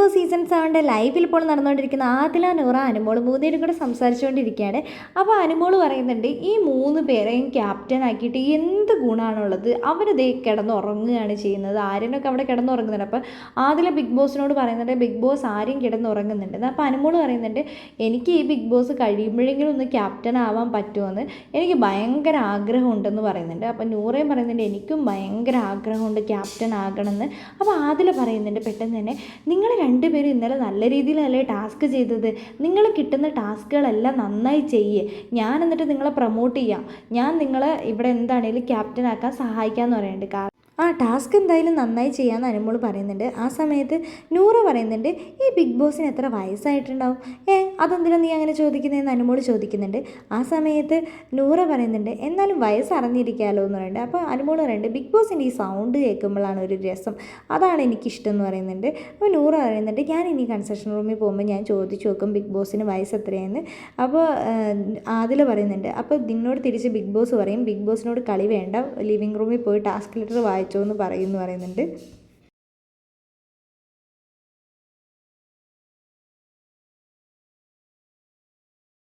Boss season സെവന്റെ ലൈവിൽ ഇപ്പോൾ നടന്നുകൊണ്ടിരിക്കുന്ന ആദില നൂറ അനുമോൾ മൂന്നുപേരും കൂടെ സംസാരിച്ചുകൊണ്ടിരിക്കുകയാണ്. അപ്പോൾ അനുമോൾ പറയുന്നുണ്ട് ഈ മൂന്ന് പേരെയും ക്യാപ്റ്റൻ ആക്കിയിട്ട് എന്ത് ഗുണമാണുള്ളത്? അവരിതേ കിടന്നുറങ്ങുകയാണ് ചെയ്യുന്നത്. ആര്യനൊക്കെ അവിടെ കിടന്നുറങ്ങുന്നുണ്ട്. അപ്പോൾ ആദില ബിഗ് ബോസിനോട് പറയുന്നുണ്ട് ബിഗ് ബോസ് ആര്യം കിടന്നുറങ്ങുന്നുണ്ട്. അപ്പോൾ അനുമോൾ പറയുന്നുണ്ട് എനിക്ക് ഈ ബിഗ് ബോസ് കഴിയുമ്പോഴെങ്കിലും ഒന്ന് ക്യാപ്റ്റൻ ആവാൻ പറ്റുമെന്ന് എനിക്ക് ഭയങ്കര ആഗ്രഹമുണ്ടെന്ന് പറയുന്നുണ്ട്. അപ്പോൾ നൂറയും പറയുന്നുണ്ട് എനിക്കും ഭയങ്കര ആഗ്രഹമുണ്ട് ക്യാപ്റ്റൻ ആകണമെന്ന്. അപ്പോൾ ആദില പറയുന്നുണ്ട് പെട്ടെന്ന് തന്നെ നിങ്ങൾ രണ്ടുപേരും ഇന്നലെ നല്ല രീതിയിലല്ലേ ടാസ്ക് ചെയ്തത്? നിങ്ങൾ കിട്ടുന്ന ടാസ്കുകളെല്ലാം നന്നായി ചെയ്യേ. ഞാൻ എന്നിട്ട് നിങ്ങളെ പ്രൊമോട്ട് ചെയ്യാം. ഞാൻ നിങ്ങളെ ഇവിടെ എന്താണേലും ക്യാപ്റ്റൻ ആക്കാൻ സഹായിക്കാമെന്ന് പറയുന്നുണ്ട് കാരണം ആ ടാസ്ക് എന്തായാലും നന്നായി ചെയ്യാമെന്ന് അനുമോൾ പറയുന്നുണ്ട്. ആ സമയത്ത് നൂറ പറയുന്നുണ്ട് ഈ ബിഗ് ബോസിന് എത്ര വയസ്സായിട്ടുണ്ടാവും? ഏ അതെന്തിനാ നീ അങ്ങനെ ചോദിക്കുന്നതെന്ന് അനുമോൾ ചോദിക്കുന്നുണ്ട്. ആ സമയത്ത് നൂറ പറയുന്നുണ്ട് എന്നാലും വയസ്സ് അറിഞ്ഞിരിക്കാമല്ലോ എന്ന് പറയുന്നുണ്ട്. അപ്പോൾ അനുമോൾ പറയുന്നുണ്ട് ബിഗ് ബോസിന്റെ ഈ സൗണ്ട് കേൾക്കുമ്പോഴാണ് ഒരു രസം. അതാണ് എനിക്കിഷ്ടം എന്ന് പറയുന്നുണ്ട്. അപ്പോൾ നൂറ പറയുന്നുണ്ട് ഞാൻ ഇനി കൺസ്ട്രക്ഷൻ റൂമിൽ പോകുമ്പോൾ ഞാൻ ചോദിച്ചു നോക്കും ബിഗ് ബോസിന് വയസ്സ് എത്രയെന്ന് അപ്പോൾ ആദിൽ പറയുന്നുണ്ട് അപ്പോൾ നിന്നോട് തിരിച്ച് ബിഗ് ബോസ് പറയും ബിഗ് ബോസിനോട് കളി വേണ്ട ലിവിങ് റൂമിൽ പോയി ടാസ്ക് ലെറ്റർ വായിച്ചോ എന്ന് പറയുന്നു പറയുന്നുണ്ട്.